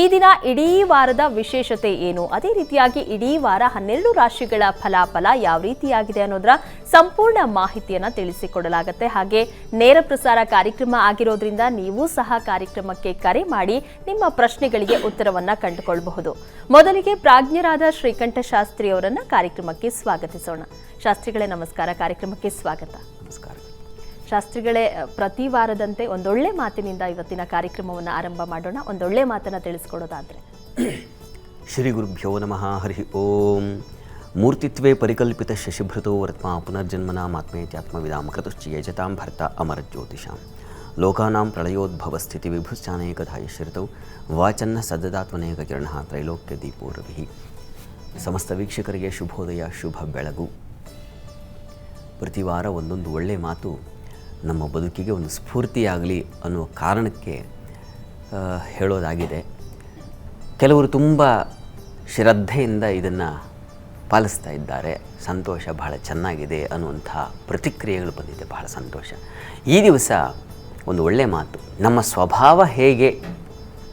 ಈ ದಿನ ಇಡೀ ವಾರದ ವಿಶೇಷತೆ ಏನು? ಅದೇ ರೀತಿಯಾಗಿ ಇಡೀ ವಾರ ಹನ್ನೆರಡು ರಾಶಿಗಳ ಫಲಾಫಲ ಯಾವ ರೀತಿಯಾಗಿದೆ ಅನ್ನೋದರ ಸಂಪೂರ್ಣ ಮಾಹಿತಿಯನ್ನು ತಿಳಿಸಿಕೊಡಲಾಗುತ್ತೆ. ಹಾಗೆ ನೇರ ಪ್ರಸಾರ ಕಾರ್ಯಕ್ರಮ ಆಗಿರೋದ್ರಿಂದ ನೀವು ಸಹ ಕಾರ್ಯಕ್ರಮಕ್ಕೆ ಕರೆ ಮಾಡಿ ನಿಮ್ಮ ಪ್ರಶ್ನೆಗಳಿಗೆ ಉತ್ತರವನ್ನ ಕಂಡುಕೊಳ್ಳಬಹುದು ಮೊದಲಿಗೆ ಪ್ರಾಜ್ಞರಾದ ಶ್ರೀಕಂಠ ಶಾಸ್ತ್ರಿ ಅವರನ್ನ ಕಾರ್ಯಕ್ರಮಕ್ಕೆ ಸ್ವಾಗತಿಸೋಣ. ಶಾಸ್ತ್ರಿಗಳೇ, ನಮಸ್ಕಾರ. ಕಾರ್ಯಕ್ರಮಕ್ಕೆ ಸ್ವಾಗತ. ನಮಸ್ಕಾರ. ಶಾಸ್ತ್ರಿಗಳೇ ಪ್ರತಿ ವಾರದಂತೆ ಒಂದೊಳ್ಳೆ ಮಾತಿನಿಂದ ಇವತ್ತಿನ ಕಾರ್ಯಕ್ರಮವನ್ನು ಆರಂಭ ಮಾಡೋಣ. ಒಂದೊಳ್ಳೆ ಮಾತನ್ನು ತಿಳಿಸ್ಕೊಡೋದಾದ್ರೆ. ಶ್ರೀ ಗುರುಭ್ಯೋ ನಮಃ. ಹರಿ ಓಂ. ಮೂರ್ತಿತ್ವೇ ಪರಿಕಲ್ಪಿತ ಶಶಿಭೃತೋ ವರ್ತ್ಮ ಪುನರ್ಜನ್ಮನಾಮಾತ್ಮೇತ್ಯಾತ್ಮವಿದಾಂ ಕೃತುಶ್ಚ ಯಜತಾಂ ಭರ್ತ ಅಮರಜ್ಯೋತಿಷಾಂ ಲೋಕಾನಾಂ ಪ್ರಳಯೋದ್ಭವ ಸ್ಥಿತಿ ವಿಭುಶ್ಚಾನೇಕಧಾಯ ಶ್ರಿತೌ. ವಾಚನ್ನ ಸದ್ದದಾತ್ಮನೇಕ ಕಿರಣ ತ್ರೈಲೋಕ್ಯ ದೀಪೋರವಿ ಸಮಸ್ತ ವೀಕ್ಷಕರಿಗೆ ಶುಭೋದಯ, ಶುಭ ಬೆಳಗು. ಪ್ರತಿವಾರ ಒಂದೊಂದು ಒಳ್ಳೆ ಮಾತು ನಮ್ಮ ಬದುಕಿಗೆ ಒಂದು ಸ್ಫೂರ್ತಿಯಾಗಲಿ ಅನ್ನುವ ಕಾರಣಕ್ಕೆ ಹೇಳೋದಾಗಿದೆ. ಕೆಲವರು ತುಂಬ ಶ್ರದ್ಧೆಯಿಂದ ಇದನ್ನು ಪಾಲಿಸ್ತಾ ಇದ್ದಾರೆ. ಸಂತೋಷ ಬಹಳ ಚೆನ್ನಾಗಿದೆ ಅನ್ನುವಂಥ ಪ್ರತಿಕ್ರಿಯೆಗಳು ಬಂದಿದೆ. ಬಹಳ ಸಂತೋಷ. ಈ ದಿವಸ ಒಂದು ಒಳ್ಳೆಯ ಮಾತು. ನಮ್ಮ ಸ್ವಭಾವ ಹೇಗೆ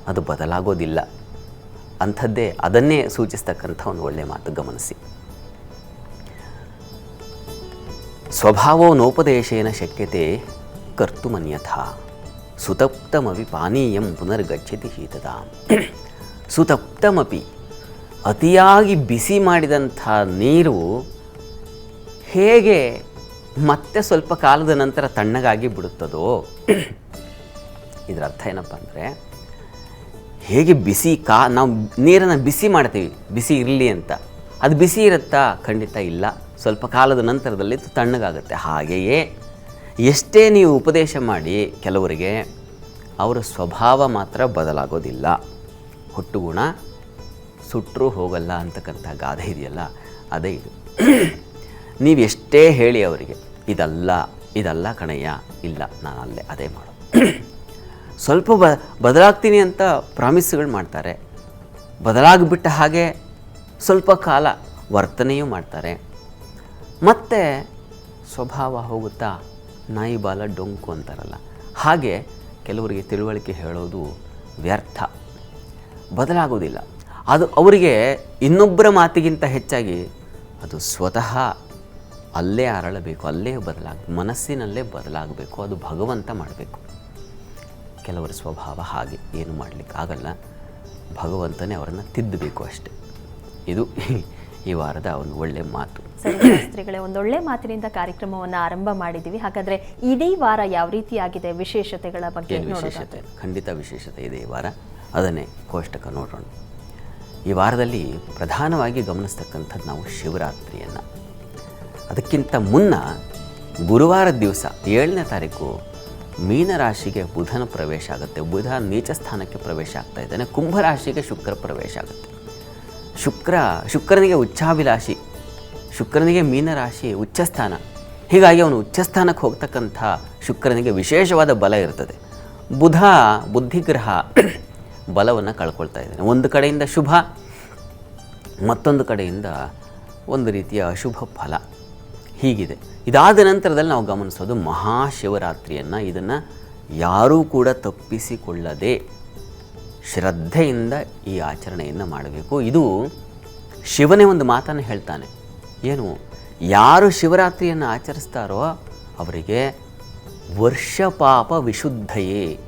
ಅದು ಬದಲಾಗೋದಿಲ್ಲ. ಅಂಥದ್ದೇ ಅದನ್ನೇ ಸೂಚಿಸ್ತಕ್ಕಂಥ ಒಂದು ಒಳ್ಳೆಯ ಮಾತು. ಗಮನಿಸಿ. ಸ್ವಭಾವೋನೋಪದೇಶೇನ ಶಕ್ಯತೆ ಕರ್ತುಮನ್ಯಥಾ. ಸುತಪ್ತಮಿ ಪಾನೀಯಂ ಪುನರ್ಗಚ್ಚತಿ ಶೀತದ ಸುತಪ್ತಮಪಿ ಅತಿಯಾಗಿ ಬಿಸಿ ಮಾಡಿದಂಥ ನೀರು ಹೇಗೆ ಮತ್ತೆ ಸ್ವಲ್ಪ ಕಾಲದ ನಂತರ ತಣ್ಣಗಾಗಿ ಬಿಡುತ್ತದೋ? ಇದರ ಅರ್ಥ ಏನಪ್ಪ ಅಂದರೆ ಹೇಗೆ ಬಿಸಿ ಕಾ ನಾವು ನೀರನ್ನು ಬಿಸಿ ಮಾಡ್ತೀವಿ, ಬಿಸಿ ಇರಲಿ ಅಂತ. ಅದು ಬಿಸಿ ಇರುತ್ತಾ? ಖಂಡಿತ ಇಲ್ಲ. ಸ್ವಲ್ಪ ಕಾಲದ ನಂತರದಲ್ಲಿ ತಣ್ಣಗಾಗುತ್ತೆ. ಹಾಗೆಯೇ ಎಷ್ಟೇ ನೀವು ಉಪದೇಶ ಮಾಡಿ ಕೆಲವರಿಗೆ, ಅವರ ಸ್ವಭಾವ ಮಾತ್ರ ಬದಲಾಗೋದಿಲ್ಲ. ಹುಟ್ಟು ಗುಣ ಸುಟ್ಟರೂ ಹೋಗಲ್ಲ ಅಂತಕ್ಕಂಥ ಗಾದೆ ಇದೆಯಲ್ಲ? ಅದೇ ಇದು. ನೀವು ಎಷ್ಟೇ ಹೇಳಿ ಅವರಿಗೆ, ಇದಲ್ಲ ಇದಲ್ಲ ಕಣಯ್ಯ, ಇಲ್ಲ, ನಾನು ಅಲ್ಲೇ, ಅದೇ ಮಾಡು. ಸ್ವಲ್ಪ ಬ, ಬದಲಾಗ್ತೀನಿ ಅಂತ ಪ್ರಾಮಿಸ್ಗಳು ಮಾಡ್ತಾರೆ. ಬದಲಾಗಿಬಿಟ್ಟ ಹಾಗೆ ಸ್ವಲ್ಪ ಕಾಲ ವರ್ತನೆಯೂ ಮಾಡ್ತಾರೆ. ಮತ್ತು ಸ್ವಭಾವ ಹೋಗುತ್ತಾ ನಾಯಿ ಬಾಲ ಡೊಂಕು ಅಂತಾರಲ್ಲ. ಹಾಗೆ ಕೆಲವರಿಗೆ ತಿಳುವಳಿಕೆ ಹೇಳೋದು ವ್ಯರ್ಥ. ಬದಲಾಗೋದಿಲ್ಲ. ಅದು ಅವರಿಗೆ ಇನ್ನೊಬ್ಬರ ಮಾತಿಗಿಂತ ಹೆಚ್ಚಾಗಿ ಅದು ಸ್ವತಃ ಅಲ್ಲೇ ಅರಳಬೇಕು, ಅಲ್ಲೇ ಬದಲಾಗ, ಮನಸ್ಸಿನಲ್ಲೇ ಬದಲಾಗಬೇಕು, ಅದು ಭಗವಂತ ಮಾಡಬೇಕು. ಕೆಲವರ ಸ್ವಭಾವ ಹಾಗೆ ಏನು ಮಾಡಲಿಕ್ಕಾಗಲ್ಲ. ಭಗವಂತನೇ ಅವರನ್ನು ತಿದ್ದಬೇಕು ಅಷ್ಟೆ. ಇದು ಈ ವಾರದ ಒಂದು ಒಳ್ಳೆ ಮಾತು. ಒಂದು ಒಂದೊಳ್ಳೆ ಮಾತಿನಿಂದ ಕಾರ್ಯಕ್ರಮವನ್ನು ಆರಂಭ ಮಾಡಿದ್ದೀವಿ. ಹಾಗಾದ್ರೆ ಇಡೀ ವಾರ ಯಾವ ರೀತಿಯಾಗಿದೆ ವಿಶೇಷತೆಗಳ ಬಗ್ಗೆ ವಿಶೇಷತೆ? ಖಂಡಿತ ವಿಶೇಷತೆ ಇದೆ ಈ ವಾರ. ಅದನ್ನೇ ಕೋಷ್ಟಕ ನೋಡೋಣ. ಈ ವಾರದಲ್ಲಿ ಪ್ರಧಾನವಾಗಿ ಗಮನಿಸ್ತಕ್ಕಂಥದ್ದು ನಾವು ಶಿವರಾತ್ರಿಯನ್ನು. ಅದಕ್ಕಿಂತ ಮುನ್ನ ಗುರುವಾರದ ದಿವಸ ಏಳನೇ ತಾರೀಕು ಮೀನರಾಶಿಗೆ ಬುಧನ ಪ್ರವೇಶ ಆಗುತ್ತೆ. ಬುಧ ನೀಚ ಸ್ಥಾನಕ್ಕೆ ಪ್ರವೇಶ ಆಗ್ತಾ ಇದ್ದಾನೆ. ಕುಂಭರಾಶಿಗೆ ಶುಕ್ರ ಪ್ರವೇಶ ಆಗುತ್ತೆ. ಶುಕ್ರ, ಶುಕ್ರನಿಗೆ ಉಚ್ಚಾಭಿಲಾಷಿ ಶುಕ್ರನಿಗೆ ಮೀನರಾಶಿ, ಉಚ್ಚಸ್ಥಾನ. ಹೀಗಾಗಿ ಅವನು ಉಚ್ಚಸ್ಥಾನಕ್ಕೆ ಹೋಗ್ತಕ್ಕಂಥ ಶುಕ್ರನಿಗೆ ವಿಶೇಷವಾದ ಬಲ ಇರ್ತದೆ. ಬುಧ, ಬುದ್ಧಿಗ್ರಹ, ಬಲವನ್ನು ಕಳ್ಕೊಳ್ತಾ ಇದ್ದಾನೆ. ಒಂದು ಕಡೆಯಿಂದ ಶುಭ, ಮತ್ತೊಂದು ಕಡೆಯಿಂದ ಒಂದು ರೀತಿಯ ಅಶುಭ ಫಲ. ಹೀಗಿದೆ. ಇದಾದ ನಂತರದಲ್ಲಿ ನಾವು ಗಮನಿಸೋದು ಮಹಾಶಿವರಾತ್ರಿಯನ್ನು ಇದನ್ನು ಯಾರೂ ಕೂಡ ತಪ್ಪಿಸಿಕೊಳ್ಳದೆ ಶ್ರದ್ಧೆಯಿಂದ ಈ ಆಚರಣೆಯನ್ನು ಮಾಡಬೇಕು. ಇದು ಶಿವನೇ ಒಂದು ಮಾತನ್ನು ಹೇಳ್ತಾನೆ. ಏನು? ಯಾರು ಶಿವರಾತ್ರಿಯನ್ನು ಆಚರಿಸ್ತಾರೋ ಅವರಿಗೆ ವರ್ಷ ಪಾಪ ವಿಶುದ್ಧಯೇ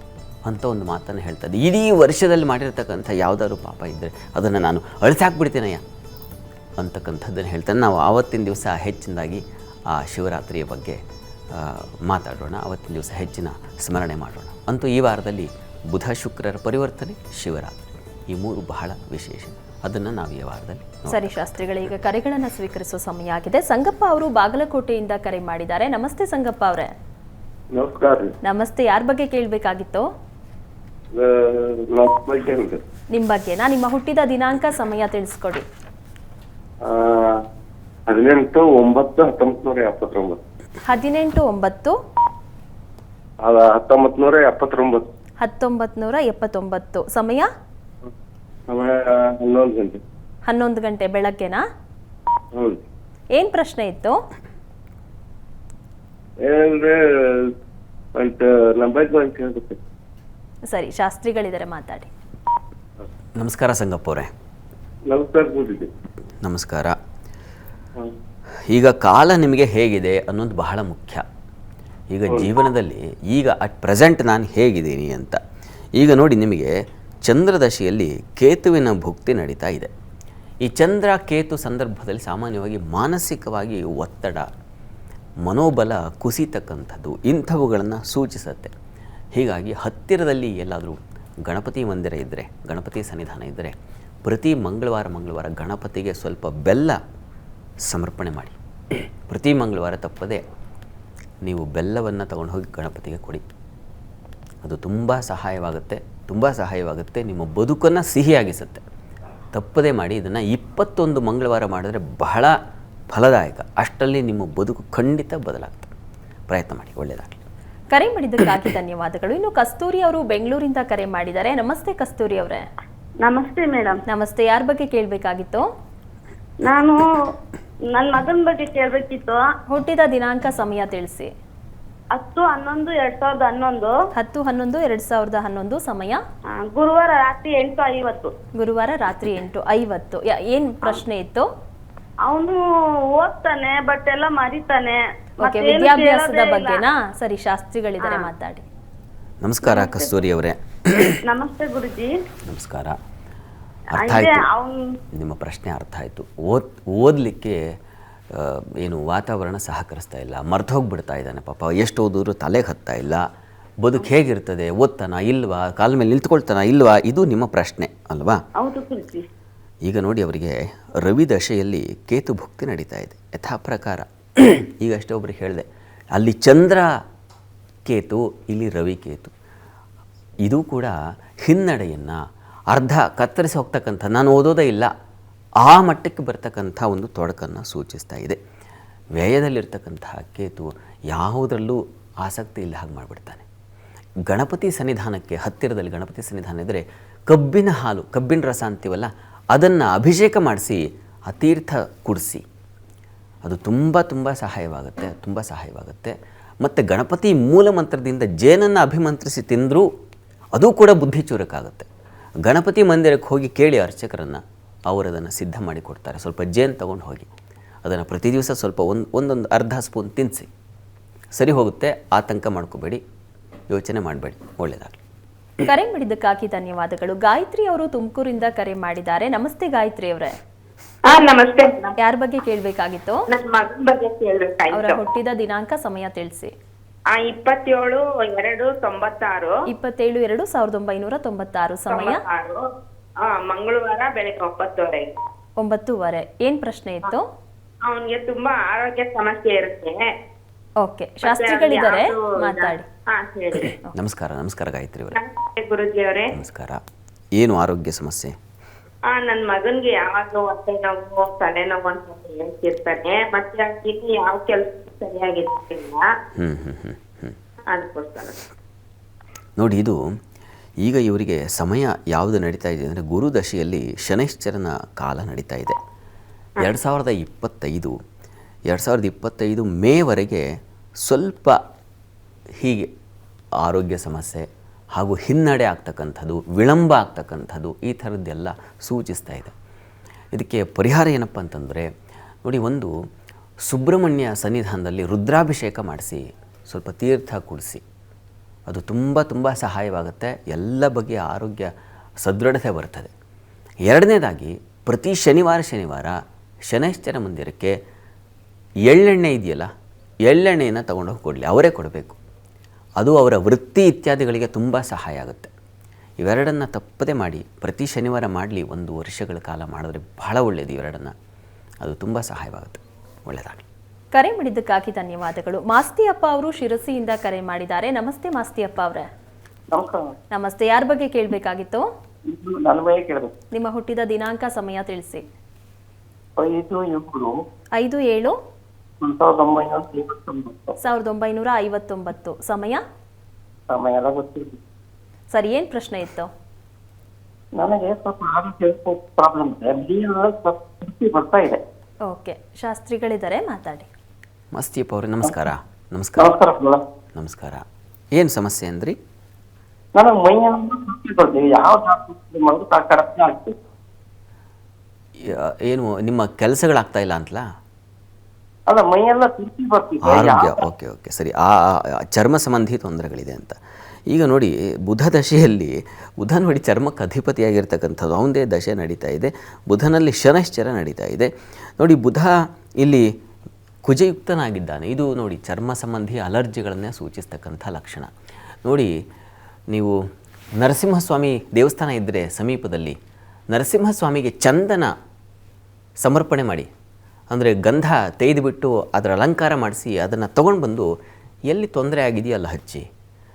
ಅಂತ ಒಂದು ಮಾತನ್ನು ಹೇಳ್ತದೆ. ಇಡೀ ವರ್ಷದಲ್ಲಿ ಮಾಡಿರ್ತಕ್ಕಂಥ ಯಾವುದಾದ್ರು ಪಾಪ ಇದ್ದರೆ ಅದನ್ನು ನಾನು ಅಳಿಸಾಕ್ಬಿಡ್ತೀನಯ್ಯ ಅಂತಕ್ಕಂಥದ್ದನ್ನು ಹೇಳ್ತಾನೆ. ನಾವು ಆವತ್ತಿನ ದಿವಸ ಹೆಚ್ಚಿನದಾಗಿ ಆ ಶಿವರಾತ್ರಿಯ ಬಗ್ಗೆ ಮಾತಾಡೋಣ. ಆವತ್ತಿನ ದಿವಸ ಹೆಚ್ಚಿನ ಸ್ಮರಣೆ ಮಾಡೋಣ. ಅಂತೂ ಈ ವಾರದಲ್ಲಿ ಬುಧ ಶುಕ್ರರ ಪರಿವರ್ತನೆ ಶಿವರಾತ್ರಿ. ಈ ಮೂರು ಬಹಳ ವಿಶೇಷ. ಅದನ್ನ ನಾವು ಈ ವಾರದಲ್ಲಿ ಸರಿ ಶಾಸ್ತ್ರಿಗಳೇ ಈಗ ಕರೆಗಳನ್ನ ಸ್ವೀಕರಿಸುವ ಸಮಯ ಆಗಿದೆ. ಸಂಗಪ್ಪ ಅವರು ಬಾಗಲಕೋಟೆಯಿಂದ ಕರೆ ಮಾಡಿದ್ದಾರೆ. ನಮಸ್ತೆ ಸಂಗಪ್ಪ ಅವರೇ. ನಮಸ್ಕಾರ ರೀ. ನಮಸ್ತೆ ಯಾರ ಬಗ್ಗೆ ಕೇಳಬೇಕಾಗಿತ್ತು? ನಿಮ್ ಬಗ್ಗೆ ನಾನು ನಿಮ್ಮ ಬಗ್ಗೆನಾ? ನಿಮ್ಮ ಹುಟ್ಟಿದ ದಿನಾಂಕ ಸಮಯ ತಿಳಿಸ್ಕೊಡಿ. ಹದಿನೆಂಟು ಒಂಬತ್ತು ಹತ್ತೊಂಬತ್ತು ನೂರ ಎಪ್ಪತ್ತೊಂಬತ್ತು. ಹದಿನೆಂಟು ಒಂಬತ್ತು? ಹತ್ತೊಂಬತ್ತು ನೂರ ಎಪ್ಪತ್ತೊಂಬತ್ತು. ಹತ್ತೊಂಬತ್ತು ನೂರ ಎಪ್ಪತ್ತೊಂಬತ್ತು. ಸಮಯ? ಹನ್ನೊಂದು ಗಂಟೆ. ಹನ್ನೊಂದು ಗಂಟೆ ಬೆಳಗ್ಗೆನಾ? ಏನ್ ಪ್ರಶ್ನೆ ಇತ್ತು? ಏನಂದ್ರೆ ನಂಬರ್ ಸರಿ ಶಾಸ್ತ್ರಿಗಳಿದ್ದಾರೆ ಮಾತಾಡಿ. ನಮಸ್ಕಾರ ಸಂಗಪ್ಪವ್ರೆ ಅವರೇ. ನಮಸ್ಕಾರ ನಮಸ್ಕಾರ. ಈಗ ಕಾಲ ನಿಮಗೆ ಹೇಗಿದೆ ಅನ್ನೋದು ಬಹಳ ಮುಖ್ಯ. ಈಗ ಜೀವನದಲ್ಲಿ ಈಗ ಅಟ್ ಪ್ರೆಸೆಂಟ್ ನಾನು ಹೇಗಿದ್ದೀನಿ ಅಂತ ಈಗ ನೋಡಿ ನಿಮಗೆ ಚಂದ್ರದಶೆಯಲ್ಲಿ ಕೇತುವಿನ ಭುಕ್ತಿ ನಡೀತಾ ಇದೆ. ಈ ಚಂದ್ರ ಕೇತು ಸಂದರ್ಭದಲ್ಲಿ ಸಾಮಾನ್ಯವಾಗಿ ಮಾನಸಿಕವಾಗಿ ಒತ್ತಡ ಮನೋಬಲ ಕುಸಿತಕ್ಕಂಥದ್ದು ಇಂಥವುಗಳನ್ನು ಸೂಚಿಸುತ್ತೆ. ಹೀಗಾಗಿ ಹತ್ತಿರದಲ್ಲಿ ಎಲ್ಲಾದರೂ ಗಣಪತಿ ಮಂದಿರ ಇದ್ದರೆ ಗಣಪತಿ ಸನ್ನಿಧಾನ ಇದ್ದರೆ ಪ್ರತಿ ಮಂಗಳವಾರ ಮಂಗಳವಾರ ಗಣಪತಿಗೆ ಸ್ವಲ್ಪ ಬೆಲ್ಲ ಸಮರ್ಪಣೆ ಮಾಡಿ. ಪ್ರತಿ ಮಂಗಳವಾರ ತಪ್ಪದೆ ನೀವು ಬೆಲ್ಲವನ್ನು ತಗೊಂಡು ಹೋಗಿ ಗಣಪತಿಗೆ ಕೊಡಿ. ಅದು ತುಂಬ ಸಹಾಯವಾಗುತ್ತೆ ತುಂಬ ಸಹಾಯವಾಗುತ್ತೆ ನಿಮ್ಮ ಬದುಕನ್ನು ಸಿಹಿಯಾಗಿಸುತ್ತೆ. ತಪ್ಪದೇ ಮಾಡಿ ಇದನ್ನು ಇಪ್ಪತ್ತೊಂದು ಮಂಗಳವಾರ ಮಾಡಿದ್ರೆ ಬಹಳ ಫಲದಾಯಕ. ಅಷ್ಟರಲ್ಲಿ ನಿಮ್ಮ ಬದುಕು ಖಂಡಿತ ಬದಲಾಗ್ತದೆ ಪ್ರಯತ್ನ ಮಾಡಿ ಒಳ್ಳೆಯದಾಗಲಿ ಕರೆ ಮಾಡಿದ್ದಕ್ಕಾಗಿ ಧನ್ಯವಾದಗಳು. ಇನ್ನು ಕಸ್ತೂರಿ ಅವರು ಬೆಂಗಳೂರಿಂದ ಕರೆ ಮಾಡಿದ್ದಾರೆ. ನಮಸ್ತೆ ಕಸ್ತೂರಿ ಅವರೇ. ನಮಸ್ತೆ ಮೇಡಮ್. ನಮಸ್ತೆ. ಯಾರ ಬಗ್ಗೆ ಕೇಳಬೇಕಾಗಿತ್ತು? ನಾನು ನನ್ನ ಮಗನ ಬಗ್ಗೆ ಕೇಳ್ಬೇಕಿತ್ತು. ಹುಟ್ಟಿದ ದಿನಾಂಕ ಸಮಯ ತಿಳಿಸಿ. ಹತ್ತು ಹನ್ನೊಂದು ಎರಡ್ ಸಾವಿರದ ಹನ್ನೊಂದು. ಹತ್ತು ಹನ್ನೊಂದು ಎರಡ್ ಸಾವಿರದ ಹನ್ನೊಂದು ಸಮಯ. ಆ, ಗುರುವಾರ ರಾತ್ರಿ ಎಂಟು ಐವತ್ತು. ಗುರುವಾರ ರಾತ್ರಿ ಎಂಟು ಐವತ್ತು. ಯಾ- ಏನ್ ಪ್ರಶ್ನೆ ಇತ್ತು? ಅವನು ಓದ್ತಾನೆ ಬಟ್ ಎಲ್ಲ ಮರಿತಾನೆ. ಓಕೆ ಮತ್ತೇನು ವಿದ್ಯಾಭ್ಯಾಸದ ಕೇಳೋದೇ ಇಲ್ಲ. ಬಗ್ಗೆನಾ? ಸರಿ ಶಾಸ್ತ್ರಿಗಳಿದ್ದಾರೆ ಮಾತಾಡಿ. ನಮಸ್ಕಾರ ಕಸ್ತೂರಿ ಅವರೇ ನಮಸ್ತೆ ಗುರುಜಿ. ನಮಸ್ಕಾರ. ಅರ್ಥ ಆಯಿತು. ನಿಮ್ಮ ಪ್ರಶ್ನೆ ಅರ್ಥ ಆಯಿತು. ಓದ್ ಓದಲಿಕ್ಕೆ ಏನು ವಾತಾವರಣ ಸಹಕರಿಸ್ತಾ ಇಲ್ಲ ಮರ್ತು ಹೋಗ್ಬಿಡ್ತಾ ಇದ್ದಾನೆ ಪಾಪ. ಎಷ್ಟು ಓದಿದ್ರು ತಲೆಗೆ ಹತ್ತಾ ಇಲ್ಲ. ಬದುಕು ಹೇಗಿರ್ತದೆ? ಓದ್ತಾನ ಇಲ್ವಾ? ಕಾಲ ಮೇಲೆ ನಿಂತ್ಕೊಳ್ತಾನ ಇಲ್ವಾ? ಇದು ನಿಮ್ಮ ಪ್ರಶ್ನೆ ಅಲ್ವಾ? ಈಗ ನೋಡಿ ಅವರಿಗೆ ರವಿ ದಶೆಯಲ್ಲಿ ಕೇತು ಭುಕ್ತಿ ನಡೀತಾ ಇದೆ. ಯಥಾ ಪ್ರಕಾರ. ಈಗ ಅಷ್ಟೇ ಒಬ್ರಿಗೆ ಹೇಳಿದೆ. ಅಲ್ಲಿ ಚಂದ್ರ ಕೇತು ಇಲ್ಲಿ ರವಿ ಕೇತು. ಇದು ಕೂಡ ಹಿನ್ನಡೆಯನ್ನು ಅರ್ಧ ಕತ್ತರಿಸಿ ಹೋಗ್ತಕ್ಕಂಥ, ನಾನು ಓದೋದೇ ಇಲ್ಲ, ಆ ಮಟ್ಟಕ್ಕೆ ಬರ್ತಕ್ಕಂಥ ಒಂದು ತೊಡಕನ್ನು ಸೂಚಿಸ್ತಾ ಇದೆ. ವ್ಯಯದಲ್ಲಿರ್ತಕ್ಕಂತಹ ಕೇತು ಯಾವುದರಲ್ಲೂ ಆಸಕ್ತಿ ಇಲ್ಲ ಹಾಗೆ ಮಾಡಿಬಿಡ್ತಾನೆ. ಗಣಪತಿ ಸನ್ನಿಧಾನಕ್ಕೆ, ಹತ್ತಿರದಲ್ಲಿ ಗಣಪತಿ ಸನ್ನಿಧಾನ ಇದ್ದರೆ ಕಬ್ಬಿನ ಹಾಲು, ಕಬ್ಬಿನ ರಸ ಅಂತೀವಲ್ಲ, ಅದನ್ನು ಅಭಿಷೇಕ ಮಾಡಿಸಿ, ಆ ತೀರ್ಥ ಕುಡಿಸಿ. ಅದು ತುಂಬ ತುಂಬ ಸಹಾಯವಾಗುತ್ತೆ ತುಂಬ ಸಹಾಯವಾಗುತ್ತೆ. ಮತ್ತು ಗಣಪತಿ ಮೂಲ ಮಂತ್ರದಿಂದ ಜೇನನ್ನು ಅಭಿಮಂತ್ರಿಸಿ ತಿಂದರೂ ಅದು ಕೂಡ ಬುದ್ಧಿ ಚೂರಕ್ಕಾಗುತ್ತೆ ಗಣಪತಿ ಮಂದಿರಕ್ಕೆ ಹೋಗಿ ಕೇಳಿ ಅರ್ಚಕರನ್ನು ಅವರು ಅದನ್ನು ಸಿದ್ಧ ಮಾಡಿ ಕೊಡ್ತಾರೆ. ಸ್ವಲ್ಪ ಜೇನು ತೊಗೊಂಡು ಹೋಗಿ. ಅದನ್ನು ಪ್ರತಿ ದಿವಸ ಸ್ವಲ್ಪ ಒಂದು ಒಂದೊಂದು ಅರ್ಧ ಸ್ಪೂನ್ ತಿನ್ನಿಸಿ ಸರಿ ಹೋಗುತ್ತೆ ಆತಂಕ ಮಾಡ್ಕೋಬೇಡಿ ಯೋಚನೆ ಮಾಡಬೇಡಿ ಒಳ್ಳೆಯದಾಗಲಿ ಕರೆ ಮಾಡಿದ್ದಕ್ಕಾಗಿ ಧನ್ಯವಾದಗಳು. ಗಾಯತ್ರಿ ಅವರು ತುಮಕೂರಿಂದ ಕರೆ ಮಾಡಿದ್ದಾರೆ. ನಮಸ್ತೆ ಗಾಯತ್ರಿ ಅವರೇ. ಹಾ ನಮಸ್ತೆ. ಯಾರ ಬಗ್ಗೆ ಕೇಳಬೇಕಾಗಿತ್ತು? ಮಗನ್ ಬಗ್ಗೆ ಅವರ ಹುಟ್ಟಿದ ದಿನಾಂಕ ಸಮಯ ತಿಳಿಸಿ. ಆ ಇಪ್ಪತ್ತೇಳು ಎರಡು ತೊಂಬತ್ತಾರು. ಇಪ್ಪತ್ತೇಳು ಎರಡು ಸಾವಿರದ ಒಂಬೈನೂರ ತೊಂಬತ್ತಾರು. ಸಮಯ? ತೊಂಬತ್ತಾರು. ಆ ಮಂಗಳವಾರ ಬೆಳಗ್ಗೆ ಒಂಬತ್ತುವರೆಗೆ ಒಂಬತ್ತೂವರೆ. ಏನ್ ಪ್ರಶ್ನೆ ಇತ್ತು? ಅವನಿಗೆ ತುಂಬಾ ಆರೋಗ್ಯ ಸಮಸ್ಯೆ ಇರುತ್ತೆ. ಓಕೆ. ಶಾಸ್ತ್ರಿಗಳಿದ್ದಾರೆ. ಯಾವ್ದು ಮಾತಾಡಿ. ಹಾ ಹೇಳಿ. ನಮಸ್ಕಾರ ನಮಸ್ಕಾರ ಗಾಯತ್ರಿ ಅವರೇ. ನಮಸ್ತೆ ಗುರುಜಿ ಅವರೇ ನಮಸ್ಕಾರ. ಏನು ಆರೋಗ್ಯ ಸಮಸ್ಯೆ? ಆ ನನ್ ಮಗನ್ಗೆ ಯಾವಾಗ ಹೊಟ್ಟೆ ನೋವು ತಲೆನೋವು ಅಂತ ಹೇಳ್ತಿರ್ತಾನೆ. ಮತ್ತೆ ಯಾವ ಕೆಲಸ ಸರಿಯಾಗಿರ್ತಿಲ್ಲ. ಹ್ಞೂ ಹ್ಞೂ ಹ್ಞೂ ಹ್ಞೂ ಅದಕ್ಕೋಸ್ಕರ ನೋಡಿ ಇದು ಈಗ ಇವರಿಗೆ ಸಮಯ ಯಾವುದು ನಡೀತಾ ಇದೆ ಅಂದರೆ ಗುರುದಶೆಯಲ್ಲಿ ಶನೈಶ್ಚರನ ಕಾಲ ನಡೀತಾ ಇದೆ. ಎರಡು ಸಾವಿರದ ಇಪ್ಪತ್ತೈದು ಎರಡು ಸಾವಿರದ ಇಪ್ಪತ್ತೈದು ಮೇವರೆಗೆ ಸ್ವಲ್ಪ ಹೀಗೆ ಆರೋಗ್ಯ ಸಮಸ್ಯೆ ಹಾಗೂ ಹಿನ್ನಡೆ ಆಗ್ತಕ್ಕಂಥದ್ದು ವಿಳಂಬ ಆಗ್ತಕ್ಕಂಥದ್ದು ಈ ಥರದ್ದೆಲ್ಲ ಸೂಚಿಸ್ತಾ ಇದೆ. ಇದಕ್ಕೆ ಪರಿಹಾರ ಏನಪ್ಪ ಅಂತಂದರೆ ನೋಡಿ ಒಂದು ಸುಬ್ರಹ್ಮಣ್ಯ ಸನ್ನಿಧಾನದಲ್ಲಿ ರುದ್ರಾಭಿಷೇಕ ಮಾಡಿಸಿ, ಸ್ವಲ್ಪ ತೀರ್ಥ ಕುಡಿಸಿ, ಅದು ತುಂಬ ತುಂಬ ಸಹಾಯವಾಗುತ್ತೆ. ಎಲ್ಲ ಬಗೆಯ ಆರೋಗ್ಯ ಸದೃಢತೆ ಬರ್ತದೆ ಎರಡನೇದಾಗಿ, ಪ್ರತಿ ಶನಿವಾರ ಶನಿವಾರ ಶನೈಶ್ಚರ ಮಂದಿರಕ್ಕೆ ಎಳ್ಳೆಣ್ಣೆ ಇದೆಯಲ್ಲ, ಎಳ್ಳೆಣ್ಣೆಯನ್ನು ತೊಗೊಂಡೋಗಿ ಕೊಡಲಿ, ಅವರೇ ಕೊಡಬೇಕು. ಅದು ಅವರ ವೃತ್ತಿ ಇತ್ಯಾದಿಗಳಿಗೆ ತುಂಬ ಸಹಾಯ ಆಗುತ್ತೆ. ಇವೆರಡನ್ನು ತಪ್ಪದೆ ಮಾಡಿ, ಪ್ರತಿ ಶನಿವಾರ ಮಾಡಲಿ, ಒಂದು ವರ್ಷಗಳ ಕಾಲ ಮಾಡಿದ್ರೆ ಬಹಳ ಒಳ್ಳೆಯದು ಇವೆರಡನ್ನು. ಅದು ತುಂಬ ಸಹಾಯವಾಗುತ್ತೆ. ಒಳ್ಳೆಯದಾಗಲಿ ಕರೆ ಮಾಡಿದ್ದಕ್ಕಾಗಿ ಧನ್ಯವಾದಗಳು. ಮಾಸ್ತಿ ಅಪ್ಪ ಅವರು ಶಿರಸಿಯಿಂದ ಕರೆ ಮಾಡಿದ್ದಾರೆ. ನಮಸ್ತೆ ಮಾಸ್ತಿ ಅಪ್ಪ ಅವರೇ. ನಮಸ್ತೆ. ಯಾರ ಬಗ್ಗೆ ಕೇಳಬೇಕಾಗಿತ್ತು? ನಿಮ್ಮ ಹುಟ್ಟಿದ ದಿನಾಂಕ ಸಮಯ ತಿಳಿಸಿ. ಐದು ಏಳು. ಸಾವಿರದ ಒಂಬೈನೂರ ಐವತ್ತೊಂಬತ್ತು. ಸಮಯ ಸಮಯ? ಎಲ್ಲ ಗೊತ್ತಿಲ್ಲ. ಸರಿ ಏನ್ ಪ್ರಶ್ನೆ ಇತ್ತು? ನನಗೆ ಸ್ವಲ್ಪ ಆರೋಗ್ಯ ಪ್ರಾಬ್ಲಮ್ ಇದೆ. ಬರ್ತಾ ಇದೆ. ಓಕೆ ಶಾಸ್ತ್ರಿಗಳಿದ್ದಾರೆ ಮಾತಾಡಿ. ಮಸ್ತಿಯಪ್ಪ ಅವರೇ ನಮಸ್ಕಾರ. ನಮಸ್ಕಾರ. ನಮಸ್ಕಾರ ಏನು ಸಮಸ್ಯೆ ಅಂದ್ರಿ? ನನಗೆ ಮೈಯೆಲ್ಲ ತೃಪ್ತಿ ಬರ್ತೀನಿ. ಯಾವ ಡಾಕ್ಟರ್ ಮಾಡಿದ್ರು ಕರೆಕ್ಟ್ ಆಗ್ತದೆ. ಯ- ಏನು ನಿಮ್ಮ ಕೆಲಸಗಳಾಗ್ತಾ ಇಲ್ಲ ಅಂತಲಾ? ಅಲ್ಲ ಮೈಯೆಲ್ಲ ತೃಪ್ತಿ ಬರ್ತಿದೆ. ಆರೋಗ್ಯ ಓಕೆ ಓಕೆ. ಸರಿ ಆ ಆ- ಆ ಚರ್ಮ ಸಂಬಂಧಿ ತೊಂದರೆಗಳಿದೆ ಅಂತ. ಈಗ ನೋಡಿ ಬುಧ ದಶೆಯಲ್ಲಿ, ಬುಧ ನೋಡಿ ಚರ್ಮಕ್ಕೆ ಅಧಿಪತಿಯಾಗಿರ್ತಕ್ಕಂಥದ್ದು ಅವನದೇ ದಶೆ ನಡೀತಾ ಇದೆ. ಬುಧನಲ್ಲಿ ಶನಶ್ಚರ ನಡೀತಾ ಇದೆ. ನೋಡಿ ಬುಧ ಇಲ್ಲಿ ಕುಜಯುಕ್ತನಾಗಿದ್ದಾನೆ. ಇದು ನೋಡಿ ಚರ್ಮ ಸಂಬಂಧಿ ಅಲರ್ಜಿಗಳನ್ನೇ ಸೂಚಿಸ್ತಕ್ಕಂಥ ಲಕ್ಷಣ. ನೋಡಿ ನೀವು ನರಸಿಂಹಸ್ವಾಮಿ ದೇವಸ್ಥಾನ ಇದ್ದರೆ ಸಮೀಪದಲ್ಲಿ, ನರಸಿಂಹಸ್ವಾಮಿಗೆ ಚಂದನ ಸಮರ್ಪಣೆ ಮಾಡಿ. ಅಂದರೆ ಗಂಧ ತೆಗೆದುಬಿಟ್ಟು ಅದರ ಅಲಂಕಾರ ಮಾಡಿಸಿ ಅದನ್ನು ತೊಗೊಂಡು ಬಂದು ಎಲ್ಲಿ ತೊಂದರೆ ಆಗಿದೆಯೋ ಅಲ್ಲಿ ಹಚ್ಚಿ.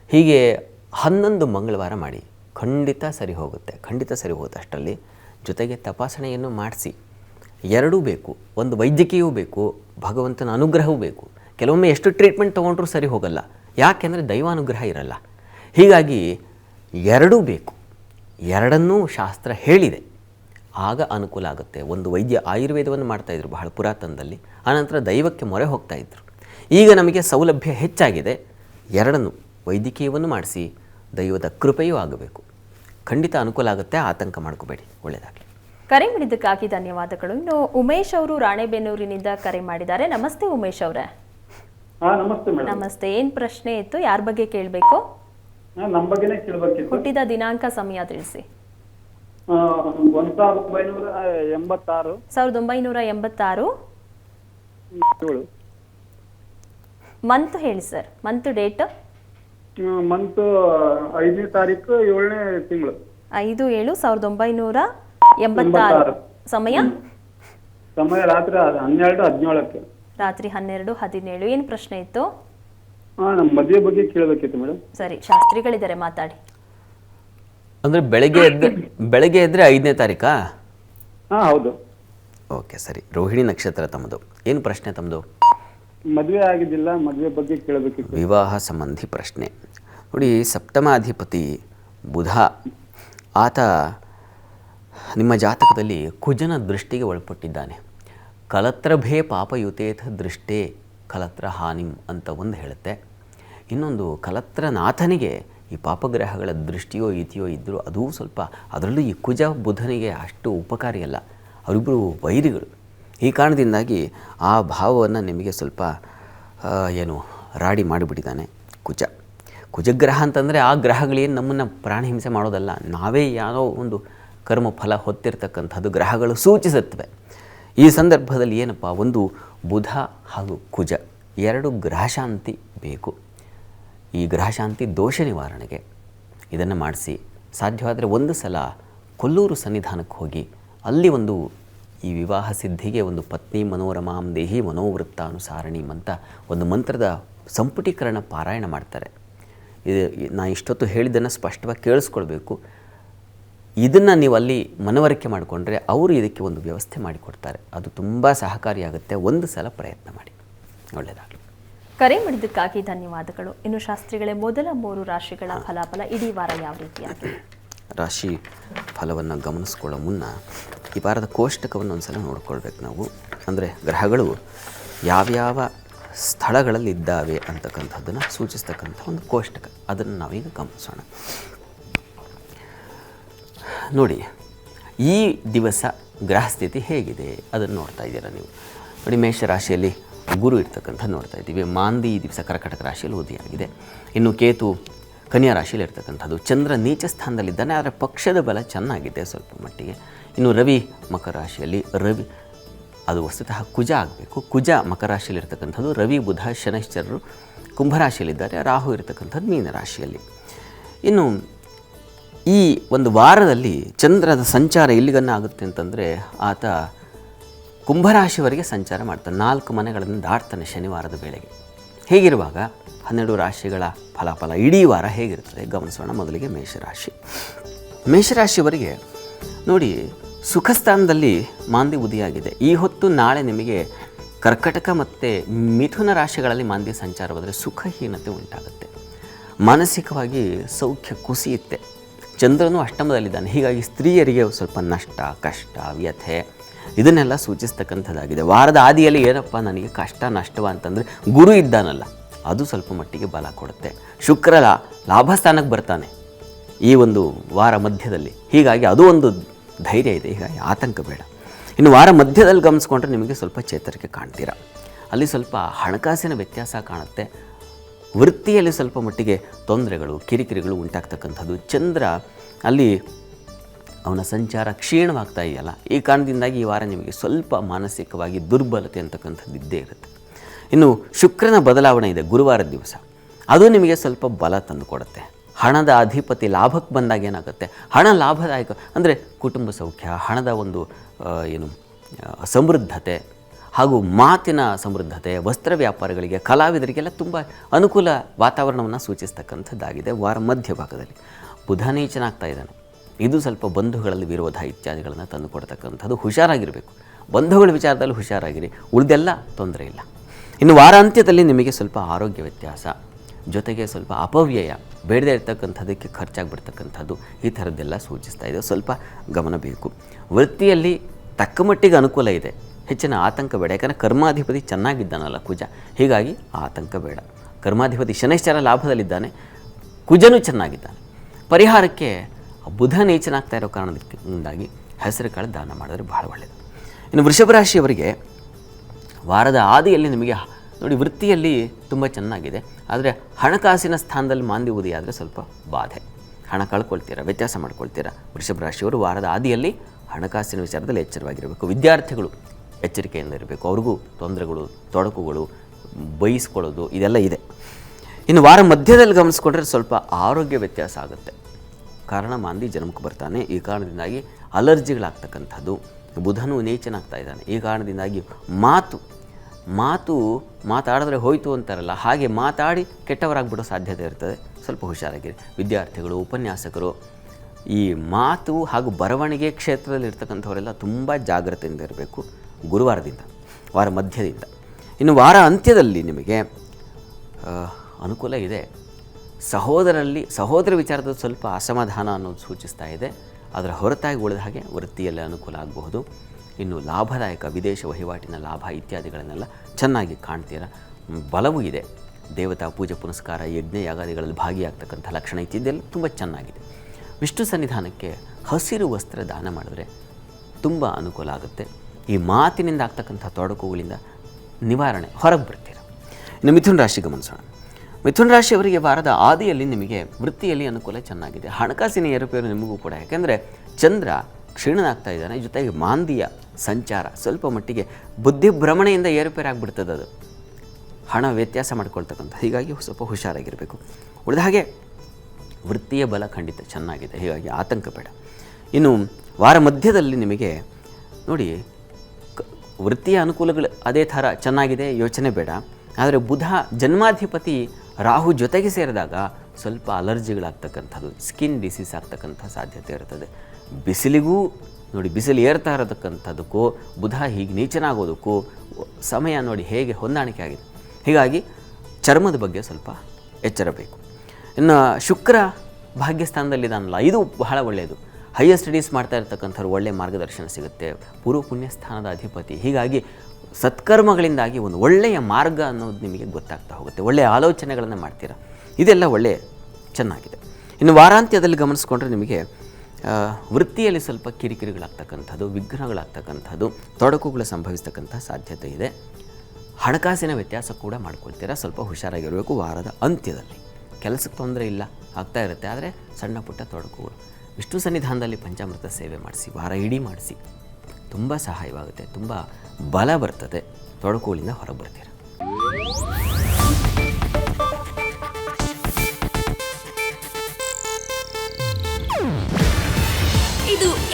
ಹೀಗೆ ಹನ್ನೊಂದು ಮಂಗಳವಾರ ಮಾಡಿ, ಖಂಡಿತ ಸರಿ ಹೋಗುತ್ತೆ. ಖಂಡಿತ ಸರಿ ಹೋದಷ್ಟರಲ್ಲಿ ಜೊತೆಗೆ ತಪಾಸಣೆಯನ್ನು ಮಾಡಿಸಿ. ಎರಡೂ ಬೇಕು. ಒಂದು ವೈದ್ಯಕೀಯವೂ ಬೇಕು. ಭಗವಂತನ ಅನುಗ್ರಹವೂ ಬೇಕು. ಕೆಲವೊಮ್ಮೆ ಎಷ್ಟು ಟ್ರೀಟ್ಮೆಂಟ್ ತೊಗೊಂಡ್ರೂ ಸರಿ ಹೋಗಲ್ಲ. ಯಾಕೆಂದರೆ ದೈವಾನುಗ್ರಹ ಇರಲ್ಲ. ಹೀಗಾಗಿ ಎರಡೂ ಬೇಕು. ಎರಡನ್ನೂ ಶಾಸ್ತ್ರ ಹೇಳಿದೆ. ಆಗ ಅನುಕೂಲ ಆಗುತ್ತೆ. ಒಂದು ವೈದ್ಯ ಆಯುರ್ವೇದವನ್ನು ಮಾಡ್ತಾಯಿದ್ರು ಬಹಳ ಪುರಾತನದಲ್ಲಿ. ಆನಂತರ ದೈವಕ್ಕೆ ಮೊರೆ ಹೋಗ್ತಾ ಇದ್ರು. ಈಗ ನಮಗೆ ಸೌಲಭ್ಯ ಹೆಚ್ಚಾಗಿದೆ. ಎರಡನ್ನು. ವೈದ್ಯಕೀಯವನ್ನು ಮಾಡಿಸಿ ದೈವದ ಕೃಪೆಯೂ ಆಗಬೇಕು. ಖಂಡಿತ ಅನುಕೂಲ ಆಗುತ್ತೆ ಆತಂಕ ಮಾಡ್ಕೋಬೇಡಿ ಒಳ್ಳೆಯದಾಗಲಿ ಕರೆ ಮಾಡಿದ್ದಕ್ಕಾಗಿ ಧನ್ಯವಾದಗಳು. ಇನ್ನು ಉಮೇಶ್ ಅವರು ರಾಣೆಬೆನ್ನೂರಿನಿಂದ ಕರೆ ಮಾಡಿದ್ದಾರೆ. ನಮಸ್ತೆ ಉಮೇಶ್ ಅವರೇ. ಹಾ ನಮಸ್ತೆ ಏನ್ ಪ್ರಶ್ನೆ ಇತ್ತು? ಯಾರ ಬಗ್ಗೆ ಕೇಳಬೇಕು? ಹುಟ್ಟಿದ ದಿನಾಂಕ ಸಮಯ ತಿಳಿಸಿ. ಸಾವಿರದ ಒಂಬೈನೂರ ಎಂಬತ್ತಾರು. ಮಂತ್ ಹೇಳಿ ಸರ್. Month date. ಮಂತ್ ಐದನೇ ತಾರೀಕು ಏಳನೇ ತಿಂಗಳು. ಐದು ಏಳು ಸಾವಿರದ ಒಂಬೈನೂರ ಎಂಬತ್ತಾರು. ಸಮಯ? ಸಮಯ ರಾತ್ರಿ ಹನ್ನೆರಡು ಹದಿನೇಳಕ್ಕೆ. ರಾತ್ರಿ ಹನ್ನೆರಡು ಹದಿನೇಳು. ಏನು ಪ್ರಶ್ನೆ ಇತ್ತು? ಹಾ ನಮ್ಮ ಮದುವೆ ಬಗ್ಗೆ ಕೇಳಬೇಕಿತ್ತು ಮೇಡಮ್ ಸರಿ ಶಾಸ್ತ್ರಿಗಳಿದ್ದಾರೆ ಮಾತಾಡಿ. ಅಂದ್ರೆ ಬೆಳಗ್ಗೆ ಎದ್ದ ಬೆಳಗ್ಗೆ ಎದ್ರೆ ಐದನೇ ತಾರೀಕಾ? ಹಾ ಹೌದು. ಓಕೆ ಸರಿ. ರೋಹಿಣಿ ನಕ್ಷತ್ರ ತಮ್ಮದು. ಏನು ಪ್ರಶ್ನೆ ತಮ್ಮದು? ಮದುವೆ ಆಗಿದ್ದಿಲ್ಲ, ಮದುವೆ ಬಗ್ಗೆ ಕೇಳಬೇಕಿತ್ತು. ವಿವಾಹ ಸಂಬಂಧಿ ಪ್ರಶ್ನೆ. ನೋಡಿ, ಸಪ್ತಮಾಧಿಪತಿ ಬುಧ, ಆತ ನಿಮ್ಮ ಜಾತಕದಲ್ಲಿ ಕುಜನ ದೃಷ್ಟಿಗೆ ಒಳಪಟ್ಟಿದ್ದಾನೆ. ಕಲತ್ರಭೇ ಪಾಪಯುತೇಥ ದೃಷ್ಟೇ ಕಲತ್ರ ಹಾನಿಂ ಅಂತ ಒಂದು ಹೇಳುತ್ತೆ. ಇನ್ನೊಂದು, ಕಲತ್ರನಾಥನಿಗೆ ಈ ಪಾಪಗ್ರಹಗಳ ದೃಷ್ಟಿಯೋ ಇತಿಯೋ ಇದ್ದರೂ ಅದೂ ಸ್ವಲ್ಪ ಅದರಲ್ಲೂ ಈ ಕುಜ ಬುಧನಿಗೆ ಅಷ್ಟು ಉಪಕಾರಿಯಲ್ಲ. ಅವರಿಬ್ಬರು ವೈರಿಗಳು. ಈ ಕಾರಣದಿಂದಾಗಿ ಆ ಭಾವವನ್ನು ನಿಮಗೆ ಸ್ವಲ್ಪ ಏನು, ರಾಡಿ ಮಾಡಿಬಿಟ್ಟಿದ್ದಾನೆ ಕುಜ. ಕುಜಗ್ರಹ ಅಂತಂದರೆ ಆ ಗ್ರಹಗಳೇನು ನಮ್ಮನ್ನು ಪ್ರಾಣಹಿಂಸೆ ಮಾಡೋದಲ್ಲ. ನಾವೇ ಯಾವುದೋ ಒಂದು ಕರ್ಮ ಫಲ ಹೊತ್ತಿರ್ತಕ್ಕಂಥದ್ದು ಗ್ರಹಗಳು ಸೂಚಿಸುತ್ತವೆ. ಈ ಸಂದರ್ಭದಲ್ಲಿ ಏನಪ್ಪ, ಒಂದು ಬುಧ ಹಾಗೂ ಕುಜ, ಎರಡು ಗ್ರಹಶಾಂತಿ ಬೇಕು. ಈ ಗ್ರಹಶಾಂತಿ ದೋಷ ನಿವಾರಣೆಗೆ ಇದನ್ನು ಮಾಡಿಸಿ. ಸಾಧ್ಯವಾದರೆ ಒಂದು ಸಲ ಕೊಲ್ಲೂರು ಸನ್ನಿಧಾನಕ್ಕೆ ಹೋಗಿ ಅಲ್ಲಿ ಒಂದು ಈ ವಿವಾಹ ಸಿದ್ಧಿಗೆ ಒಂದು ಪತ್ನಿ ಮನೋರಮಾಂ ದೇಹಿ ಮನೋವೃತ್ತಾನುಸಾರಣೀಮ್ ಅಂತ ಒಂದು ಮಂತ್ರದ ಸಂಪುಟೀಕರಣ ಪಾರಾಯಣ ಮಾಡ್ತಾರೆ. ಇದು ನಾ ಇಷ್ಟೊತ್ತು ಹೇಳಿದ್ದನ್ನು ಸ್ಪಷ್ಟವಾಗಿ ಕೇಳಿಸ್ಕೊಳ್ಬೇಕು. ಇದನ್ನು ನೀವು ಅಲ್ಲಿ ಮನವರಿಕೆ ಮಾಡಿಕೊಂಡ್ರೆ ಅವರು ಇದಕ್ಕೆ ಒಂದು ವ್ಯವಸ್ಥೆ ಮಾಡಿಕೊಡ್ತಾರೆ. ಅದು ತುಂಬ ಸಹಕಾರಿಯಾಗುತ್ತೆ. ಒಂದು ಸಲ ಪ್ರಯತ್ನ ಮಾಡಿ. ಒಳ್ಳೆಯದಾಗಲಿ ಕರೆ ಮಾಡಿದ್ದಕ್ಕಾಗಿ ಧನ್ಯವಾದಗಳು. ಇನ್ನು ಶಾಸ್ತ್ರಿಗಳೇ ಮೊದಲ ಮೂರು ರಾಶಿಗಳ ಫಲಾಫಲ ಇಡೀ ವಾರ ಯಾವ ರೀತಿಯಾಗಿದೆ? ರಾಶಿ ಫಲವನ್ನು ಗಮನಿಸ್ಕೊಳ್ಳೋ ಮುನ್ನ ಈ ವಾರದ ಕೋಷ್ಟಕವನ್ನು ಒಂದ್ಸಲ ನೋಡ್ಕೊಳ್ಬೇಕು ನಾವು. ಅಂದರೆ ಗ್ರಹಗಳು ಯಾವ್ಯಾವ ಸ್ಥಳಗಳಲ್ಲಿ ಇದ್ದಾವೆ ಅಂತಕ್ಕಂಥದ್ದನ್ನು ಸೂಚಿಸ್ತಕ್ಕಂಥ ಒಂದು ಕೋಷ್ಟಕ. ಅದನ್ನು ನಾವೀಗ ಗಮನಿಸೋಣ. ನೋಡಿ, ಈ ದಿವಸ ಗ್ರಹಸ್ಥಿತಿ ಹೇಗಿದೆ? ಅದನ್ನು ನೋಡ್ತಾ ಇದ್ದೀರಾ ನೀವು. ನೋಡಿ ಮೇಷರಾಶಿಯಲ್ಲಿ ಗುರು ಇರ್ತಕ್ಕಂಥ ನೋಡ್ತಾ ಇದ್ದೀವಿ. ಮಾಂದಿ ಈ ದಿವಸ ಕರ್ಕಟಕ ರಾಶಿಯಲ್ಲಿ ಉದಿಯಾಗಿದೆ. ಇನ್ನು ಕೇತು ಕನ್ಯಾ ರಾಶಿಯಲ್ಲಿ ಇರ್ತಕ್ಕಂಥದ್ದು. ಚಂದ್ರ ನೀಚ ಸ್ಥಾನದಲ್ಲಿದ್ದಾನೆ ಆದರೆ ಪಕ್ಷದ ಬಲ ಚೆನ್ನಾಗಿದೆ ಸ್ವಲ್ಪ ಮಟ್ಟಿಗೆ. ಇನ್ನು ರವಿ ಮಕರ ರಾಶಿಯಲ್ಲಿ, ರವಿ ಅದು ವಸ್ತುತಃ ಕುಜ ಆಗಬೇಕು. ಕುಜ ಮಕರ ರಾಶಿಯಲ್ಲಿ ಇರ್ತಕ್ಕಂಥದ್ದು ರವಿ, ಬುಧ ಶನೈಶ್ಚರರು ಕುಂಭರಾಶಿಯಲ್ಲಿದ್ದಾರೆ ರಾಹು ಇರತಕ್ಕಂಥದ್ದು ಮೀನರಾಶಿಯಲ್ಲಿ ಇನ್ನು ಈ ಒಂದು ವಾರದಲ್ಲಿ ಚಂದ್ರದ ಸಂಚಾರ ಎಲ್ಲಿಗನ್ನ ಆಗುತ್ತೆ ಅಂತಂದರೆ ಆತ ಕುಂಭರಾಶಿವರೆಗೆ ಸಂಚಾರ ಮಾಡ್ತಾನೆ. ನಾಲ್ಕು ಮನೆಗಳನ್ನು ದಾಟ್ತಾನೆ ಶನಿವಾರದ ವೇಳೆಗೆ. ಹೀಗಿರುವಾಗ? ಹನ್ನೆರಡು ರಾಶಿಗಳ ಫಲಾಫಲ ಇಡೀ ವಾರ ಹೇಗಿರ್ತದೆ? ಗಮನಿಸೋಣ ಮೊದಲಿಗೆ ಮೇಷರಾಶಿ. ಮೇಷರಾಶಿಯವರಿಗೆ ನೋಡಿ ಸುಖ ಸ್ಥಾನದಲ್ಲಿ ಮಾಂದಿ ಉದಿಯಾಗಿದೆ ಈ ಹೊತ್ತು ನಾಳೆ ನಿಮಗೆ ಕರ್ಕಟಕ ಮತ್ತು ಮಿಥುನ ರಾಶಿಗಳಲ್ಲಿ ಮಾಂದಿ ಸಂಚಾರವಾದರೆ ಸುಖಹೀನತೆ ಉಂಟಾಗುತ್ತೆ. ಮಾನಸಿಕವಾಗಿ ಸೌಖ್ಯ ಕುಸಿಯುತ್ತೆ ಚಂದ್ರನು ಅಷ್ಟಮದಲ್ಲಿದ್ದಾನೆ. ಹೀಗಾಗಿ ಸ್ತ್ರೀಯರಿಗೆ ಸ್ವಲ್ಪ ನಷ್ಟ, ಕಷ್ಟ, ವ್ಯಥೆ ಇದನ್ನೆಲ್ಲ ಸೂಚಿಸ್ತಕ್ಕಂಥದ್ದಾಗಿದೆ. ವಾರದ ಆದಿಯಲ್ಲಿ ಏನಪ್ಪ ನನಗೆ ಕಷ್ಟ, ನಷ್ಟವ ಅಂತಂದರೆ ಗುರು ಇದ್ದಾನಲ್ಲ, ಅದು ಸ್ವಲ್ಪ ಮಟ್ಟಿಗೆ ಬಲ ಕೊಡುತ್ತೆ. ಶುಕ್ರ ಲಾಭಸ್ಥಾನಕ್ಕೆ ಲಾಭ ಸ್ಥಾನಕ್ಕೆ ಬರ್ತಾನೆ ಈ ಒಂದು ವಾರ ಮಧ್ಯದಲ್ಲಿ. ಹೀಗಾಗಿ ಅದು ಒಂದು ಧೈರ್ಯ ಇದೆ. ಈಗ ಆತಂಕ ಬೇಡ. ಇನ್ನು ವಾರ ಮಧ್ಯದಲ್ಲಿ ಗಮನಿಸ್ಕೊಂಡ್ರೆ ನಿಮಗೆ ಸ್ವಲ್ಪ ಚೇತರಿಕೆ ಕಾಣ್ತೀರಾ? ಅಲ್ಲಿ ಸ್ವಲ್ಪ ಹಣಕಾಸಿನ ವ್ಯತ್ಯಾಸ ಕಾಣುತ್ತೆ. ವೃತ್ತಿಯಲ್ಲಿ ಸ್ವಲ್ಪ ಮಟ್ಟಿಗೆ ತೊಂದರೆಗಳು, ಕಿರಿಕಿರಿಗಳು ಉಂಟಾಗ್ತಕ್ಕಂಥದ್ದು. ಚಂದ್ರ ಅಲ್ಲಿ ಅವನ ಸಂಚಾರ ಕ್ಷೀಣವಾಗ್ತಾ ಇದೆಯಲ್ಲ? ಈ ಕಾರಣದಿಂದಾಗಿ ಈ ವಾರ ನಿಮಗೆ ಸ್ವಲ್ಪ ಮಾನಸಿಕವಾಗಿ ದುರ್ಬಲತೆ ಅಂತಕ್ಕಂಥದ್ದು ಇದ್ದೇ ಇರುತ್ತೆ. ಇನ್ನು ಶುಕ್ರನ ಬದಲಾವಣೆ ಇದೆ ಗುರುವಾರದ ದಿವಸ. ಅದು ನಿಮಗೆ ಸ್ವಲ್ಪ ಬಲ ತಂದುಕೊಡುತ್ತೆ. ಹಣದ ಅಧಿಪತಿ ಲಾಭಕ್ಕೆ ಬಂದಾಗ ಏನಾಗುತ್ತೆ? ಹಣ ಲಾಭದಾಯಕ, ಅಂದರೆ ಕುಟುಂಬ ಸೌಖ್ಯ, ಹಣದ ಒಂದು ಏನು ಸಮೃದ್ಧತೆ ಹಾಗೂ ಮಾತಿನ ಸಮೃದ್ಧತೆ, ವಸ್ತ್ರ ವ್ಯಾಪಾರಗಳಿಗೆ, ಕಲಾವಿದರಿಗೆಲ್ಲ ತುಂಬ ಅನುಕೂಲ ವಾತಾವರಣವನ್ನು ಸೂಚಿಸ್ತಕ್ಕಂಥದ್ದಾಗಿದೆ ವಾರ ಮಧ್ಯಭಾಗದಲ್ಲಿ. ಬುಧ ನೀಚನಾಗ್ತಾ ಇದ್ದಾನೆ. ಇದು ಸ್ವಲ್ಪ ಬಂಧುಗಳಲ್ಲಿ ವಿರೋಧ ಇತ್ಯಾದಿಗಳನ್ನು ತಂದುಕೊಡ್ತಕ್ಕಂಥದ್ದು ಹುಷಾರಾಗಿರಬೇಕು. ಬಂಧುಗಳ ವಿಚಾರದಲ್ಲಿ ಹುಷಾರಾಗಿರಿ, ಉಳಿದೆಲ್ಲ ತೊಂದರೆ ಇಲ್ಲ. ಇನ್ನು ವಾರಾಂತ್ಯದಲ್ಲಿ ನಿಮಗೆ ಸ್ವಲ್ಪ ಆರೋಗ್ಯ ವ್ಯತ್ಯಾಸ. ಜೊತೆಗೆ ಸ್ವಲ್ಪ ಅಪವ್ಯಯ, ಬೇಡದೇ ಇರ್ತಕ್ಕಂಥದ್ದಕ್ಕೆ ಖರ್ಚಾಗ್ಬಿಡ್ತಕ್ಕಂಥದ್ದು ಈ ಥರದ್ದೆಲ್ಲ ಸೂಚಿಸ್ತಾ ಇದೆ. ಸ್ವಲ್ಪ ಗಮನ ಬೇಕು. ವೃತ್ತಿಯಲ್ಲಿ ತಕ್ಕ ಮಟ್ಟಿಗೆ ಅನುಕೂಲ ಇದೆ. ಹೆಚ್ಚಿನ ಆತಂಕ ಬೇಡ. ಯಾಕಂದರೆ ಕರ್ಮಾಧಿಪತಿ ಚೆನ್ನಾಗಿದ್ದಾನಲ್ಲ ಕುಜ. ಹೀಗಾಗಿ ಆತಂಕ ಬೇಡ. ಕರ್ಮಾಧಿಪತಿ ಶನೈಶ್ಚರ ಲಾಭದಲ್ಲಿದ್ದಾನೆ. ಕುಜನೂ ಚೆನ್ನಾಗಿದ್ದಾನೆ. ಪರಿಹಾರಕ್ಕೆ ಬುಧ ನೀಚನಾಗ್ತಾ ಇರೋ ಕಾರಣದಿಂದಾಗಿ ಹೆಸರು ಕಾಳು ದಾನ ಮಾಡಿದ್ರೆ ಬಹಳ ಒಳ್ಳೆಯದು ಇನ್ನು ವೃಷಭ ರಾಶಿಯವರಿಗೆ ವಾರದ ಆದಿಯಲ್ಲಿ ನಿಮಗೆ ನೋಡಿ, ವೃತ್ತಿಯಲ್ಲಿ ತುಂಬ ಚೆನ್ನಾಗಿದೆ. ಆದರೆ ಹಣಕಾಸಿನ ಸ್ಥಾನದಲ್ಲಿ ಮಾಂದಿ ಆದರೆ ಸ್ವಲ್ಪ ಬಾಧೆ. ಹಣ ಕಳ್ಕೊಳ್ತೀರಾ, ವ್ಯತ್ಯಾಸ ಮಾಡ್ಕೊಳ್ತೀರಾ? ವೃಷಭ ರಾಶಿಯವರು ವಾರದ ಆದಿಯಲ್ಲಿ ಹಣಕಾಸಿನ ವಿಚಾರದಲ್ಲಿ ಎಚ್ಚರವಾಗಿರಬೇಕು. ವಿದ್ಯಾರ್ಥಿಗಳು ಎಚ್ಚರಿಕೆಯಿಂದ ಇರಬೇಕು. ಅವ್ರಿಗೂ ತೊಂದರೆಗಳು, ತೊಡಕುಗಳು, ಬಯಸ್ಕೊಳ್ಳೋದು ಇದೆಲ್ಲ ಇದೆ. ಇನ್ನು ವಾರ ಮಧ್ಯದಲ್ಲಿ ಗಮನಿಸ್ಕೊಂಡ್ರೆ ಸ್ವಲ್ಪ ಆರೋಗ್ಯ ವ್ಯತ್ಯಾಸ ಆಗುತ್ತೆ. ಕಾರಣ, ಮಾಂದಿ ಜನ್ಮಕ್ಕೆ ಬರ್ತಾನೆ. ಈ ಕಾರಣದಿಂದಾಗಿ ಅಲರ್ಜಿಗಳಾಗ್ತಕ್ಕಂಥದ್ದು. ಬುಧನು ನೇಚನಾಗ್ತಾ ಇದ್ದಾನೆ. ಈ ಕಾರಣದಿಂದಾಗಿ ಮಾತು ಮಾತು ಮಾತಾಡಿದ್ರೆ ಹೋಯಿತು ಅಂತಾರಲ್ಲ, ಹಾಗೆ ಮಾತಾಡಿ ಕೆಟ್ಟವರಾಗ್ಬಿಡೋ ಸಾಧ್ಯತೆ ಇರ್ತದೆ. ಸ್ವಲ್ಪ ಹುಷಾರಾಗಿರಿ. ವಿದ್ಯಾರ್ಥಿಗಳು, ಉಪನ್ಯಾಸಕರು, ಈ ಮಾತು ಹಾಗೂ ಬರವಣಿಗೆ ಕ್ಷೇತ್ರದಲ್ಲಿ ಇರ್ತಕ್ಕಂಥವರೆಲ್ಲ ತುಂಬ ಜಾಗ್ರತೆಯಿಂದ ಇರಬೇಕು. ಗುರುವಾರದಿಂದ, ವಾರ ಮಧ್ಯದಿಂದ. ಇನ್ನು ವಾರ ಅಂತ್ಯದಲ್ಲಿ ನಿಮಗೆ ಅನುಕೂಲ ಇದೆ. ಸಹೋದರಲ್ಲಿ, ಸಹೋದರ ವಿಚಾರದ ಸ್ವಲ್ಪ ಅಸಮಾಧಾನ ಅನ್ನೋದು ಸೂಚಿಸ್ತಾ ಇದೆ. ಅದರ ಹೊರತಾಗಿ ಉಳಿದ ಹಾಗೆ ವೃತ್ತಿಯಲ್ಲಿ ಅನುಕೂಲ ಆಗಬಹುದು. ಇನ್ನು ಲಾಭದಾಯಕ ವಿದೇಶ ವಹಿವಾಟಿನ ಲಾಭ ಇತ್ಯಾದಿಗಳನ್ನೆಲ್ಲ ಚೆನ್ನಾಗಿ ಕಾಣ್ತೀರಾ? ಬಲವೂ ಇದೆ. ದೇವತಾ ಪೂಜೆ ಪುನಸ್ಕಾರ ಯಜ್ಞ ಯಾಗಾದಿಗಳಲ್ಲಿ ಭಾಗಿಯಾಗ್ತಕ್ಕಂಥ ಲಕ್ಷಣ ಇತ್ತಿದ್ದೆಲ್ಲ ತುಂಬ ಚೆನ್ನಾಗಿದೆ. ವಿಷ್ಣು ಸನ್ನಿಧಾನಕ್ಕೆ ಹಸಿರು ವಸ್ತ್ರ ದಾನ ಮಾಡಿದ್ರೆ ತುಂಬ ಅನುಕೂಲ ಆಗುತ್ತೆ. ಈ ಮಾತಿನಿಂದ ಆಗ್ತಕ್ಕಂಥ ತೊಡಕುಗಳಿಂದ ನಿವಾರಣೆ ಹೊರಗೆ ಬರ್ತೀರ. ಇನ್ನು ಮಿಥುನ ರಾಶಿ ಗಮನಿಸೋಣ. ಮಿಥುನ ರಾಶಿಯವರಿಗೆ ವಾರದ ಆದಿಯಲ್ಲಿ ನಿಮಗೆ ವೃತ್ತಿಯಲ್ಲಿ ಅನುಕೂಲ ಚೆನ್ನಾಗಿದೆ. ಹಣಕಾಸಿನ ಏರುಪೇರು ನಿಮಗೂ ಕೂಡ. ಯಾಕೆಂದರೆ ಚಂದ್ರ ಕ್ಷೀಣನಾಗ್ತಾ ಇದ್ದಾನೆ. ಜೊತೆಗೆ ಮಾಂದಿಯ ಸಂಚಾರ ಸ್ವಲ್ಪ ಮಟ್ಟಿಗೆ ಬುದ್ಧಿಭ್ರಮಣೆಯಿಂದ ಏರುಪೇರಾಗ್ಬಿಡ್ತದೆ ಅದು. ಹಣ ವ್ಯತ್ಯಾಸ ಮಾಡ್ಕೊಳ್ತಕ್ಕಂಥ ಹೀಗಾಗಿ ಸ್ವಲ್ಪ ಹುಷಾರಾಗಿರಬೇಕು. ಉಳಿದ ಹಾಗೆ ವೃತ್ತಿಯ ಬಲ ಖಂಡಿತ ಚೆನ್ನಾಗಿದೆ. ಹೀಗಾಗಿ ಆತಂಕ ಬೇಡ. ಇನ್ನು ವಾರ ಮಧ್ಯದಲ್ಲಿ ನಿಮಗೆ ನೋಡಿ ವೃತ್ತಿಯ ಅನುಕೂಲಗಳು ಅದೇ ಥರ ಚೆನ್ನಾಗಿದೆ ಯೋಚನೆ ಬೇಡ. ಆದರೆ ಬುಧ ಜನ್ಮಾಧಿಪತಿ ರಾಹು ಜೊತೆಗೆ ಸೇರಿದಾಗ ಸ್ವಲ್ಪ ಅಲರ್ಜಿಗಳಾಗ್ತಕ್ಕಂಥದ್ದು, ಸ್ಕಿನ್ ಡಿಸೀಸ್ ಆಗ್ತಕ್ಕಂಥ ಸಾಧ್ಯತೆ ಇರ್ತದೆ. ಬಿಸಿಲಿಗೂ ನೋಡಿ ಬಿಸಿಲು ಏರ್ತಾ ಇರತಕ್ಕಂಥದ್ದಕ್ಕೂ ಬುಧ ಹೀಗೆ ನೀಚನಾಗೋದಕ್ಕೂ ಸಮಯ ನೋಡಿ ಹೇಗೆ ಹೊಂದಾಣಿಕೆ ಆಗಿದೆ. ಹೀಗಾಗಿ ಚರ್ಮದ ಬಗ್ಗೆ ಸ್ವಲ್ಪ ಎಚ್ಚರಬೇಕು. ಇನ್ನು ಶುಕ್ರ ಭಾಗ್ಯಸ್ಥಾನದಲ್ಲಿದ್ದಾನಲ್ಲ ಇದು ಬಹಳ ಒಳ್ಳೆಯದು. ಹೈಯರ್ ಸ್ಟಡೀಸ್ ಮಾಡ್ತಾ ಇರ್ತಕ್ಕಂಥವ್ರು ಒಳ್ಳೆಯ ಮಾರ್ಗದರ್ಶನ ಸಿಗುತ್ತೆ. ಪೂರ್ವ ಪುಣ್ಯಸ್ಥಾನದ ಅಧಿಪತಿ. ಹೀಗಾಗಿ ಸತ್ಕರ್ಮಗಳಿಂದಾಗಿ ಒಂದು ಒಳ್ಳೆಯ ಮಾರ್ಗ ಅನ್ನೋದು ನಿಮಗೆ ಗೊತ್ತಾಗ್ತಾ ಹೋಗುತ್ತೆ. ಒಳ್ಳೆಯ ಆಲೋಚನೆಗಳನ್ನು ಮಾಡ್ತೀರಾ. ಇದೆಲ್ಲ ಒಳ್ಳೆಯ ಚೆನ್ನಾಗಿದೆ. ಇನ್ನು ವಾರಾಂತ್ಯದಲ್ಲಿ ಗಮನಿಸ್ಕೊಂಡ್ರೆ ನಿಮಗೆ ವೃತ್ತಿಯಲ್ಲಿ ಸ್ವಲ್ಪ ಕಿರಿಕಿರಿಗಳಾಗ್ತಕ್ಕಂಥದ್ದು ವಿಘ್ನಗಳಾಗ್ತಕ್ಕಂಥದ್ದು ತೊಡಕುಗಳು ಸಂಭವಿಸ್ತಕ್ಕಂಥ ಸಾಧ್ಯತೆ ಇದೆ. ಹಣಕಾಸಿನ ವ್ಯತ್ಯಾಸ ಕೂಡ ಮಾಡ್ಕೊಳ್ತೀರಾ? ಸ್ವಲ್ಪ ಹುಷಾರಾಗಿರಬೇಕು ವಾರದ ಅಂತ್ಯದಲ್ಲಿ. ಕೆಲಸಕ್ಕೆ ತೊಂದರೆ ಇಲ್ಲ, ಆಗ್ತಾ ಇರುತ್ತೆ, ಆದರೆ ಸಣ್ಣ ಪುಟ್ಟ ತೊಡಕುಗಳು. ವಿಷ್ಣು ಸನ್ನಿಧಾನದಲ್ಲಿ ಪಂಚಾಮೃತ ಸೇವೆ ಮಾಡಿಸಿ, ವಾರ ಇಡೀ ಮಾಡಿಸಿ, ತುಂಬ ಸಹಾಯವಾಗುತ್ತೆ, ತುಂಬ ಬಲ ಬರ್ತದೆ, ತೊಡಕುಗಳಿಂದ ಹೊರಗೆ